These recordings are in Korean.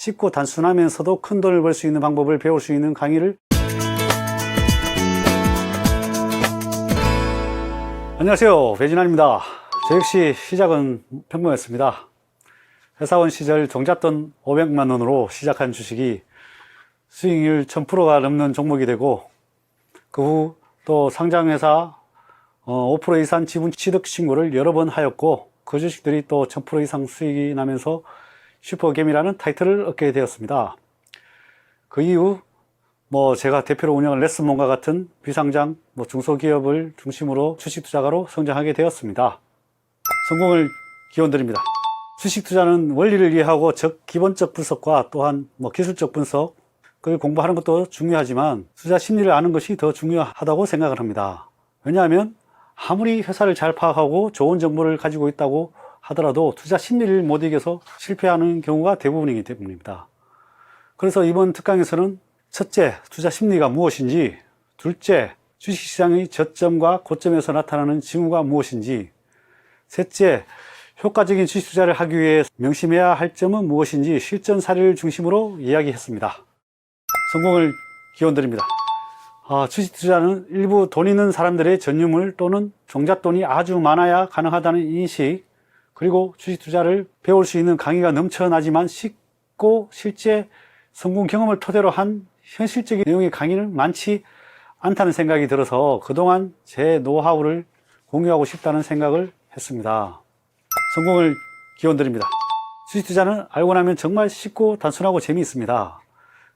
쉽고 단순하면서도 큰 돈을 벌 수 있는 방법을 배울 수 있는 강의를 안녕하세요. 배진환입니다. 저 역시 시작은 평범했습니다. 회사원 시절 종잣돈 500만 원으로 시작한 주식이 수익률 1000%가 넘는 종목이 되고 그 후 또 상장회사 어, 5% 이상 지분 취득 신고를 여러 번 하였고 그 주식들이 또 1000% 이상 수익이 나면서 슈퍼겜이라는 타이틀을 얻게 되었습니다. 그 이후 뭐 제가 대표로 운영한 레슨몬과 같은 비상장 뭐 중소기업을 중심으로 주식 투자가로 성장하게 되었습니다. 성공을 기원드립니다. 주식 투자는 원리를 이해하고 적 기본적 분석과 또한 뭐 기술적 분석 그걸 공부하는 것도 중요하지만 투자 심리를 아는 것이 더 중요하다고 생각을 합니다. 왜냐하면 아무리 회사를 잘 파악하고 좋은 정보를 가지고 있다고 하더라도 투자 심리를 못 이겨서 실패하는 경우가 대부분이기 때문입니다. 그래서 이번 특강에서는 첫째, 투자 심리가 무엇인지, 둘째, 주식시장의 저점과 고점에서 나타나는 징후가 무엇인지, 셋째, 효과적인 주식 투자를 하기 위해 명심해야 할 점은 무엇인지 실전 사례를 중심으로 이야기했습니다. 성공을 기원드립니다. 아, 주식 투자는 일부 돈 있는 사람들의 전유물 또는 종잣돈이 아주 많아야 가능하다는 인식, 그리고 주식 투자를 배울 수 있는 강의가 넘쳐나지만 쉽고 실제 성공 경험을 토대로 한 현실적인 내용의 강의는 많지 않다는 생각이 들어서 그동안 제 노하우를 공유하고 싶다는 생각을 했습니다. 성공을 기원드립니다. 주식 투자는 알고 나면 정말 쉽고 단순하고 재미있습니다.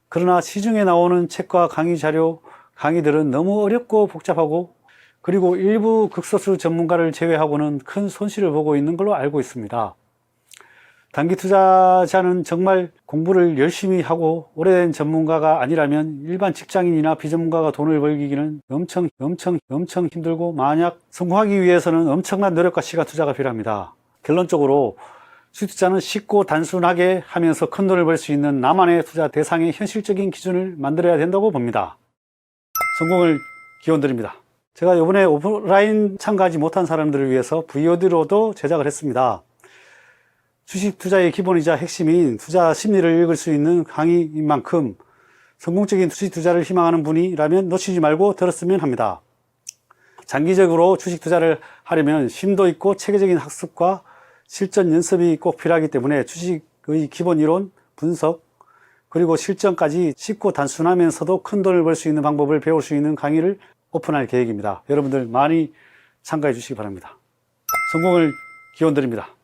그러나 시중에 나오는 책과 강의 자료, 강의들은 너무 어렵고 복잡하고 그리고 일부 극소수 전문가를 제외하고는 큰 손실을 보고 있는 걸로 알고 있습니다. 단기 투자자는 정말 공부를 열심히 하고 오래된 전문가가 아니라면 일반 직장인이나 비전문가가 돈을 벌기는 엄청 엄청 엄청 힘들고 만약 성공하기 위해서는 엄청난 노력과 시간 투자가 필요합니다. 결론적으로 수익 투자는 쉽고 단순하게 하면서 큰 돈을 벌 수 있는 나만의 투자 대상의 현실적인 기준을 만들어야 된다고 봅니다. 성공을 기원드립니다. 제가 이번에 오프라인 참가하지 못한 사람들을 위해서 VOD로도 제작을 했습니다. 주식 투자의 기본이자 핵심인 투자 심리를 읽을 수 있는 강의인 만큼 성공적인 주식 투자를 희망하는 분이라면 놓치지 말고 들었으면 합니다. 장기적으로 주식 투자를 하려면 심도 있고 체계적인 학습과 실전 연습이 꼭 필요하기 때문에 주식의 기본 이론, 분석, 그리고 실전까지 쉽고 단순하면서도 큰 돈을 벌 수 있는 방법을 배울 수 있는 강의를 오픈할 계획입니다. 여러분들 많이 참가해 주시기 바랍니다. 성공을 기원드립니다.